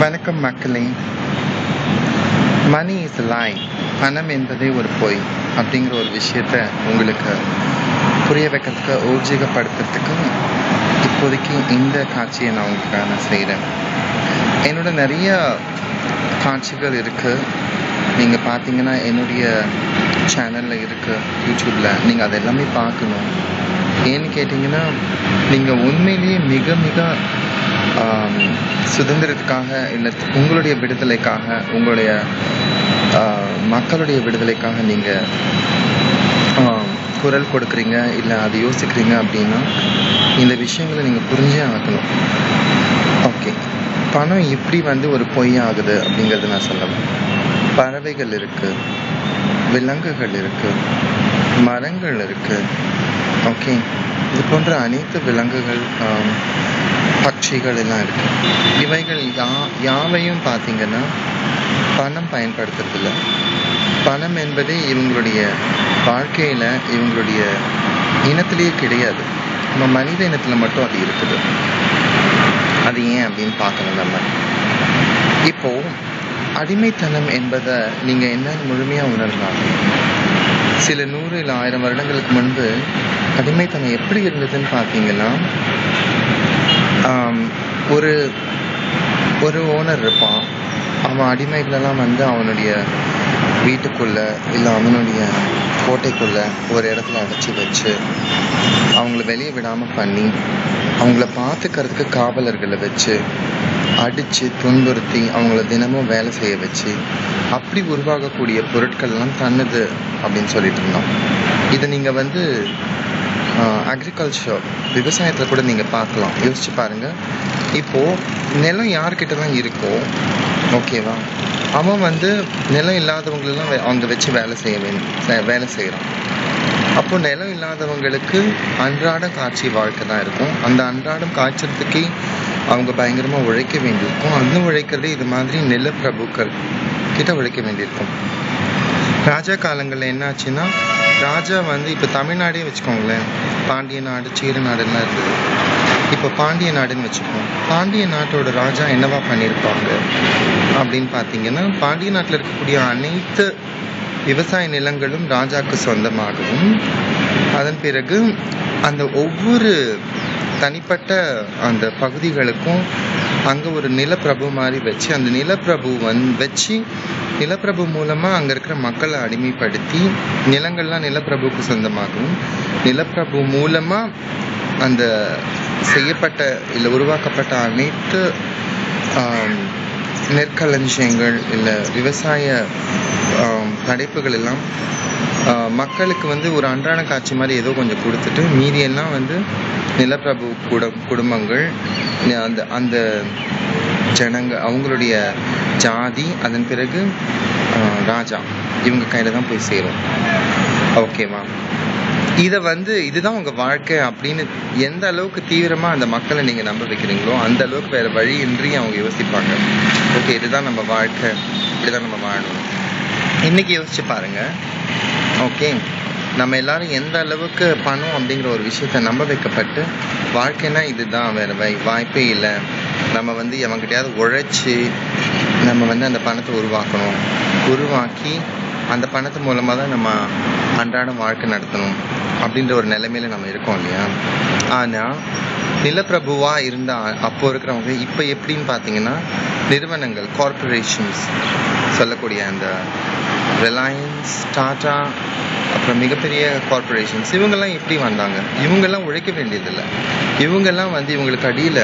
வணக்கம் மக்களே. Money is லாய் பணம் என்பதே ஒரு பொய் அப்படிங்கிற ஒரு விஷயத்த உங்களுக்கு புரிய வைக்கிறதுக்கு ஊர்ஜிகப்படுத்துறதுக்கு இப்போதைக்கு இந்த காட்சியை நான் உங்களுக்காக நான் செய்கிறேன் என்னோட நிறைய காட்சிகள் இருக்குது நீங்கள் பார்த்தீங்கன்னா என்னுடைய சேனலில் இருக்குது யூடியூப்பில் நீங்கள் அதை எல்லாமே பார்க்கணும். ஏன்னு கேட்டிங்கன்னா நீங்கள் உண்மையிலேயே மிக மிக சுதந்திரத்துக்காக இல்லை உங்களுடைய விடுதலைக்காக உங்களுடைய மக்களுடைய விடுதலைக்காக நீங்கள் குரல் கொடுக்குறீங்க இல்லை அது யோசிக்கிறீங்க அப்படின்னா இந்த விஷயங்களை நீங்கள் புரிஞ்சே ஆகணும். ஓகே. பணம் எப்படி வந்து ஒரு பொய் ஆகுது அப்படிங்கிறத நான் சொல்லலாம் பறவைகள் இருக்குது விலங்குகள் இருக்குது மரங்கள் இருக்குது ஓகே இது போன்ற அனைத்து விலங்குகள் பட்சிகள் எல்லாம் இருக்குது இவைகள் யா யாவையும் பார்த்தீங்கன்னா பணம் பயன்படுத்துறதில்ல. பணம் என்பதே இவங்களுடைய வாழ்க்கையில் இவங்களுடைய இனத்திலேயே கிடையாது. நம்ம மனித இனத்தில் மட்டும் அது இருக்குது. அது ஏன் அப்படின்னு பார்க்கணும் நம்ம. இப்போ அடிமைத்தனம் என்பதை நீங்கள் என்ன முழுமையாக உணரலாம் சில நூறு இல்லை ஆயிரம் வருடங்களுக்கு முன்பு அடிமைத்தனம் எப்படி இருந்ததுன்னு பார்த்தீங்கன்னா ஒரு ஒரு ஓனர் இருப்பான். அவன் அடிமைகளெல்லாம் வந்து அவனுடைய வீட்டுக்குள்ளே இல்லை அவனுடைய கோட்டைக்குள்ளே ஒரு இடத்துல அடைச்சி வச்சு அவங்கள வெளியே விடாமல் பண்ணி அவங்கள பார்த்துக்கிறதுக்கு காவலர்களை வச்சு அடித்து துன்புறுத்தி அவங்கள தினமும் வேலை செய்ய வச்சு அப்படி உருவாகக்கூடிய பொருட்கள்லாம் தன்னுது அப்படின்னு சொல்லிட்டு இருந்தோம். இதை நீங்கள் வந்து அக்ரிகல்ச்சர் விவசாயத்தில் கூட நீங்கள் பார்க்கலாம். யோசிச்சு பாருங்கள் இப்போது நிலம் யார்கிட்ட தான் இருக்கோ ஓகேவா அவன் வந்து நிலம் இல்லாதவங்களெல்லாம் அவங்க அங்கே வச்சு வேலை செய்ய வேண்டும் வேலை செய்கிறான் அப்போ நிலம் இல்லாதவங்களுக்கு அன்றாட காட்சி வாழ்க்கை தான் இருக்கும். அந்த அன்றாடம் காய்ச்சறதுக்கே அவங்க பயங்கரமாக உழைக்க வேண்டியிருக்கும். அந்த உழைக்கிறதே இது மாதிரி நிலப்பிரபுக்கள் கிட்ட உழைக்க வேண்டியிருக்கும். ராஜா காலங்களில் என்னாச்சுன்னா ராஜா வந்து இப்போ தமிழ்நாடே வச்சுக்கோங்களேன். பாண்டிய நாடு சீர நாடுலாம் இருந்தது இப்போ பாண்டிய நாடுன்னு வச்சுப்போம். பாண்டிய நாட்டோட ராஜா என்னவா பண்ணியிருப்பாங்க அப்படின்னு பார்த்தீங்கன்னா பாண்டிய நாட்டில் இருக்கக்கூடிய அனைத்து விவசாய நிலங்களும் ராஜாக்கு சொந்தமாகவும் அதன் பிறகு அந்த ஒவ்வொரு தனிப்பட்ட அந்த பகுதிகளுக்கும் அங்கே ஒரு நிலப்பிரபு மாதிரி வச்சு அந்த நிலப்பிரபு வந் வச்சு நிலப்பிரபு மூலமாக அங்கே இருக்கிற மக்களை அடிமைப்படுத்தி நிலங்கள்லாம் நிலப்பிரபுவுக்கு சொந்தமாகும். நிலப்பிரபு மூலமாக அந்த செய்யப்பட்ட இல்லை உருவாக்கப்பட்ட அனைத்து நெற்களஞ்சியங்கள் இல்லை விவசாய படைப்புகள் எல்லாம் மக்களுக்கு வந்து ஒரு அன்றாட காட்சி மாதிரி ஏதோ கொஞ்சம் கொடுத்துட்டு மீதியெல்லாம் வந்து நிலப்பிரபு குட குடும்பங்கள் அந்த அந்த ஜனங்க அவங்களுடைய ஜாதி அதன் பிறகு ராஜா இவங்க கையில் தான் போய் சேரும். ஓகேவா இதை வந்து இதுதான் உங்கள் வாழ்க்கை அப்படின்னு எந்த அளவுக்கு தீவிரமாக அந்த மக்களை நீங்கள் நம்ப வைக்கிறீங்களோ அந்த அளவுக்கு வேறு வழியின்றி அவங்க யோசிப்பாங்க. ஓகே இதுதான் நம்ம வாழ்க்கை இப்படிதான் நம்ம வாழணும். இன்னைக்கு யோசிச்சு பாருங்க. ஓகே நம்ம எல்லாரும் எந்த அளவுக்கு பணம் அப்படிங்கிற ஒரு விஷயத்த நம்ப வைக்கப்பட்டு வாழ்க்கைனா இதுதான் வேற வை வாய்ப்பே இல்லை. நம்ம வந்து எவங்கிட்டையாவது உழைச்சி நம்ம வந்து அந்த பணத்தை உருவாக்கணும். உருவாக்கி அந்த பணத்து மூலமாக தான் நம்ம அன்றாடம் வாழ்க்கை நடத்தணும் அப்படின்ற ஒரு நிலைமையில நம்ம இருக்கோம் இல்லையா? ஆனால் நிலப்பிரபுவா இருந்த அப்போ இருக்கிறவங்க இப்போ எப்படின்னு பார்த்தீங்கன்னா நிறுவனங்கள் கார்ப்பரேஷன்ஸ் சொல்லக்கூடிய அந்த ரிலையன்ஸ் டாடா அப்புறம் மிகப்பெரிய கார்ப்பரேஷன்ஸ் இவங்கெல்லாம் எப்படி வந்தாங்க. இவங்கெல்லாம் உழைக்க வேண்டியதில்லை. இவங்கெல்லாம் வந்து இவங்களுக்கு அடியில்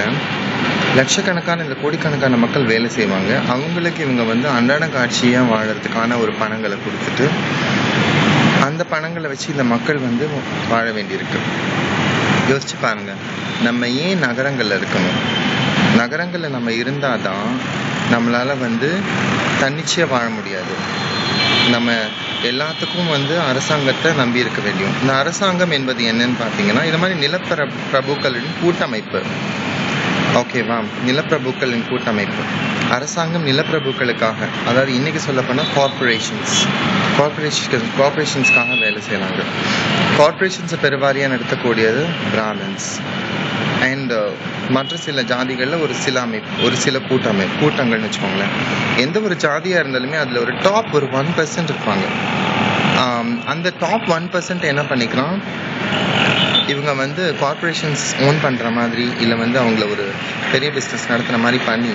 லட்சக்கணக்கான இல்லை கோடிக்கணக்கான மக்கள் வேலை செய்வாங்க. அவங்களுக்கு இவங்க வந்து அன்றாட காட்சியாக வாழறதுக்கான ஒரு பணங்களை கொடுத்துட்டு அந்த பணங்களை வச்சு இந்த மக்கள் வந்து வாழ வேண்டியிருக்கு. யோசிச்சு பாருங்க. நம்ம ஏன் நகரங்களில் இருக்கணும்? நகரங்களில் நம்ம இருந்தால் தான் நம்மளால் வந்து தன்னிச்சையாக வாழ முடியாது. நம்ம எல்லாத்துக்கும் வந்து அரசாங்கத்தை நம்பி இருக்க வேண்டும். இந்த அரசாங்கம் என்பது என்னன்னு பார்த்தீங்கன்னா இது மாதிரி நிலப்பர பிரபுக்களின் கூட்டமைப்பு ஓகேவா நிலப்பிரபுக்களின் கூட்டமைப்பு. அரசாங்கம் நிலப்பிரபுக்களுக்காக அதாவது இன்னைக்கு சொல்லப்போனால் கார்ப்பரேஷன்ஸ் கார்பரேஷன் கார்பரேஷன்ஸ்க்காக வேலை செய்கிறாங்க கார்ப்பரேஷன்ஸை பெருவாரியாக நடத்தக்கூடியது பிராமின்ஸ் அண்ட் uh, மற்ற சில ஜாதிகளில் ஒரு சில அமைப்பு ஒரு சில கூட்டமை கூட்டங்கள்னு வச்சுக்கோங்களேன். எந்த ஒரு ஜாதியாக இருந்தாலுமே அதில் ஒரு டாப் ஒரு ஒன் பர்சன்ட் இருப்பாங்க. அந்த டாப் ஒன் பர்சன்ட் என்ன பண்ணிக்கலாம்? இவங்க வந்து கார்ப்பரேஷன்ஸ் ஓன் பண்ணுற மாதிரி இல்லை வந்து அவங்கள ஒரு பெரிய பிஸ்னஸ் நடத்துகிற மாதிரி பண்ணி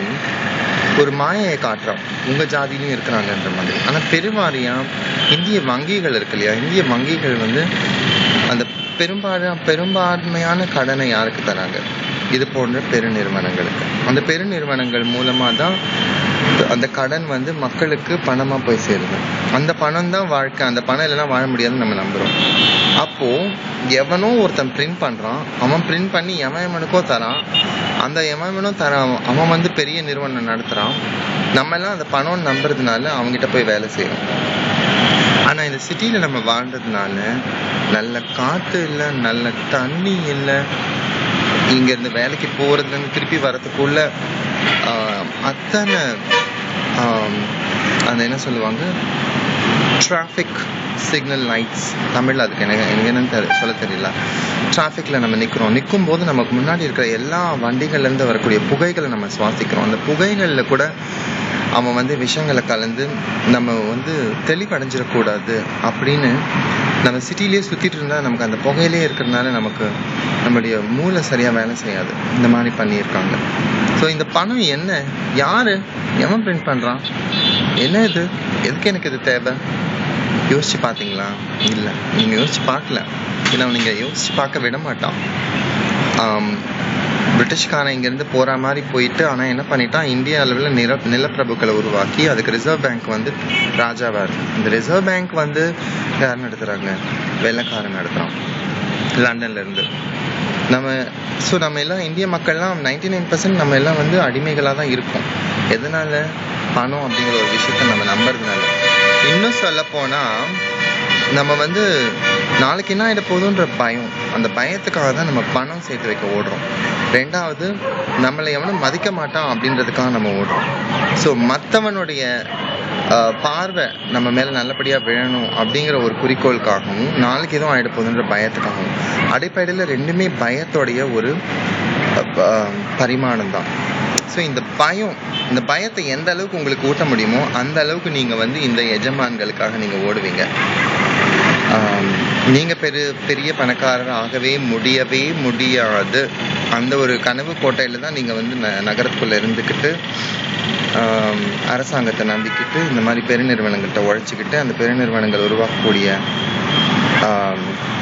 ஒரு மாயையை காட்டுறான் உங்கள் ஜாதியிலையும் இருக்கிறாங்கன்ற மாதிரி. ஆனால் பெருவாரியாக இந்திய வங்கிகள் இருக்கு இல்லையா? இந்திய வங்கிகள் வந்து அந்த பெரும்பாலும் பெரும்பான்மையான கடனை யாருக்கு தராங்க? இது போன்ற பெருநிறுவனங்களுக்கு. அந்த பெருநிறுவனங்கள் மூலமாக தான் அந்த கடன் வந்து மக்களுக்கு பணமாக போய் சேருது. அந்த பணம் தான் வாழ்க்கை அந்த பணம் இல்லைன்னா வாழ முடியாதுன்னு நம்ம நம்புகிறோம் அப்போது எவனோ ஒருத்தன் பிரிண்ட் பண்ணுறான் அவன் பிரிண்ட் பண்ணி எவன் எவனுக்கோ தரான். அந்த எவன் எவனும் தரான் அவன் வந்து பெரிய நிறுவனம் நடத்துகிறான் நம்ம எல்லாம் அந்த பணம் நம்புறதுனால அவங்ககிட்ட போய் வேலை செய்யணும் ஆனால் இந்த சிட்டியில் நம்ம வாழ்ந்ததுனால நல்ல காற்று இல்லை நல்ல தண்ணி இல்லை இங்கேருந்து வேலைக்கு போகிறதுலேருந்து திருப்பி வரதுக்குள்ள அத்தனை அந்த என்ன சொல்லுவாங்க? டிராஃபிக் சிக்னல் லைட்ஸ் தமிழில் அதுக்கு எனக்கு எனக்கு என்னன்னு தெரி சொல்ல தெரியல. டிராஃபிக்கில் நம்ம நிற்கிறோம் நிற்கும் போது நமக்கு முன்னாடி இருக்கிற எல்லா வண்டிகள்லேருந்து வரக்கூடிய புகைகளை நம்ம சுவாசிக்கிறோம். அந்த புகைகளில் கூட அவன் வந்து விஷங்களை கலந்து நம்ம வந்து தெளிவடைஞ்சிடக்கூடாது அப்படின்னு நம்ம சிட்டிலேயே சுற்றிட்டு இருந்தால் நமக்கு அந்த புகையிலே இருக்கிறதுனால நமக்கு நம்முடைய மூளை சரியாக வேலை செய்யாது. இந்த மாதிரி பண்ணியிருக்காங்க. ஸோ இந்த பணம் என்ன? யார்? எவன் பிரிண்ட் பண்ணுறான் என்ன இது? எதுக்கு எனக்கு இது தேவை? யோசிச்சு பார்த்தீங்களா? இல்லை. நீங்கள் யோசிச்சு பார்க்கல. ஏன்னா நீங்கள் யோசிச்சு பார்க்க விட மாட்டான். பிரிட்டிஷ்காரன் இங்கேருந்து போகிற மாதிரி போயிட்டு ஆனால் என்ன பண்ணிட்டான்? இந்திய அளவில் நில நிலப்பிரபுக்களை உருவாக்கி அதுக்கு ரிசர்வ் பேங்க் வந்து ராஜாவாக இருக்குது இந்த ரிசர்வ் பேங்க் வந்து யார் நடத்துகிறாங்க வெள்ளைக்காரன் நடத்துகிறான் லண்டன்லேருந்து நம்ம ஸோ நம்ம எல்லாம் இந்திய மக்கள்லாம் நைன்டி நைன் பர்சன்ட் நம்ம எல்லாம் வந்து அடிமைகளாக தான் இருக்கோம். எதனால்? பணம் அப்படிங்கிற ஒரு விஷயத்த நம்ம நம்புறதுனால. இன்னும் சொல்ல நம்ம வந்து நாளைக்கு என்ன ஆகிட போகுதுன்ற பயம். அந்த பயத்துக்காக தான் நம்ம பணம் சேர்த்து வைக்க ஓடுறோம். ரெண்டாவது நம்மளை எவனும் மதிக்க மாட்டான் அப்படின்றதுக்காக நம்ம ஓடுறோம். ஸோ மற்றவனுடைய பார்வை நம்ம மேலே நல்லபடியாக விழணும் அப்படிங்கிற ஒரு குறிக்கோளுக்காகவும் நாளைக்கு எதுவும் ஆகிட போகுதுன்ற பயத்துக்காகவும் அடிப்படையில் ரெண்டுமே பயத்தோடைய ஒரு பரிமாணம் தான். ஸோ இந்த பயம் இந்த பயத்தை எந்த அளவுக்கு உங்களுக்கு ஊட்ட முடியுமோ அந்த அளவுக்கு நீங்கள் வந்து இந்த எஜமான்களுக்காக நீங்கள் ஓடுவீங்க. நீங்கள் பெரு பெரிய பணக்காரர் ஆகவே முடியவே முடியாது. அந்த ஒரு கனவு கோட்டையில் தான் நீங்கள் வந்து ந நகரத்துக்குள்ளே இருந்துக்கிட்டு அரசாங்கத்தை நம்பிக்கிட்டு இந்த மாதிரி பெருநிறுவனங்கள்கிட்ட உழைச்சிக்கிட்டு அந்த பெருநிறுவனங்கள் உருவாக்கக்கூடிய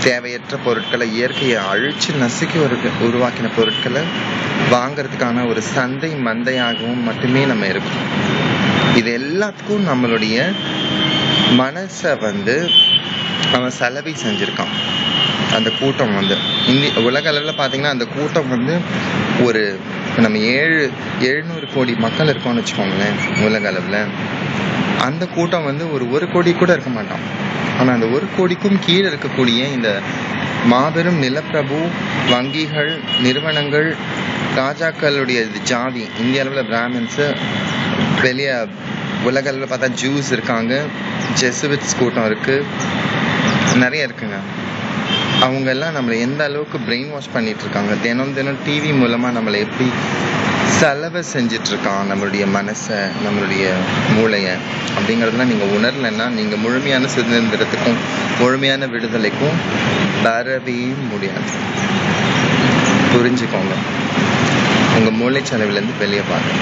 தேவையற்ற பொருட்களை இயற்கையை அழிச்சு நசுக்கி ஒரு உருவாக்கின பொருட்களை வாங்கிறதுக்கான ஒரு சந்தை மந்தையாகவும் மட்டுமே நம்ம இருக்கோம். இது எல்லாத்துக்கும் நம்மளுடைய மனசை வந்து அவன் சலவை செஞ்சுருக்கான் அந்த கூட்டம் வந்து இந்தி உலக அளவில் பார்த்தீங்கன்னா அந்த கூட்டம் வந்து ஒரு நம்ம ஏழு எழுநூறு கோடி மக்கள் இருக்கோம்னு வச்சுக்கோங்களேன் உலக அளவில். அந்த கூட்டம் வந்து ஒரு ஒரு கோடி கூட இருக்க மாட்டான் ஆனால் அந்த ஒரு கோடிக்கும் கீழே இருக்கக்கூடிய இந்த மாபெரும் நிலப்பிரபு வங்கிகள் நிறுவனங்கள் ராஜாக்களுடைய ஜாதி இந்திய அளவில் பிராமின்ஸு வெளியே உலக அளவில் பார்த்தா ஜூஸ் இருக்காங்க. ஜெசுவிட்ஸ் கூட்டம் இருக்குது நிறைய இருக்குங்க. அவங்க எல்லாம் நம்மளை எந்த அளவுக்கு பிரெயின் வாஷ் பண்ணிட்டு இருக்காங்க தினம் தினம் டிவி மூலமாக நம்மளை எப்படி செலவை செஞ்சுட்டு இருக்கான் நம்மளுடைய மனசை நம்மளுடைய மூளையை அப்படிங்கிறதுலாம் நீங்கள் உணரலைன்னா நீங்கள் முழுமையான சுதந்திரத்துக்கும் முழுமையான விடுதலைக்கும் வரவே முடியாது. புரிஞ்சுக்கோங்க. உங்கள் மூளை செலவுலேருந்து வெளியே பாருங்க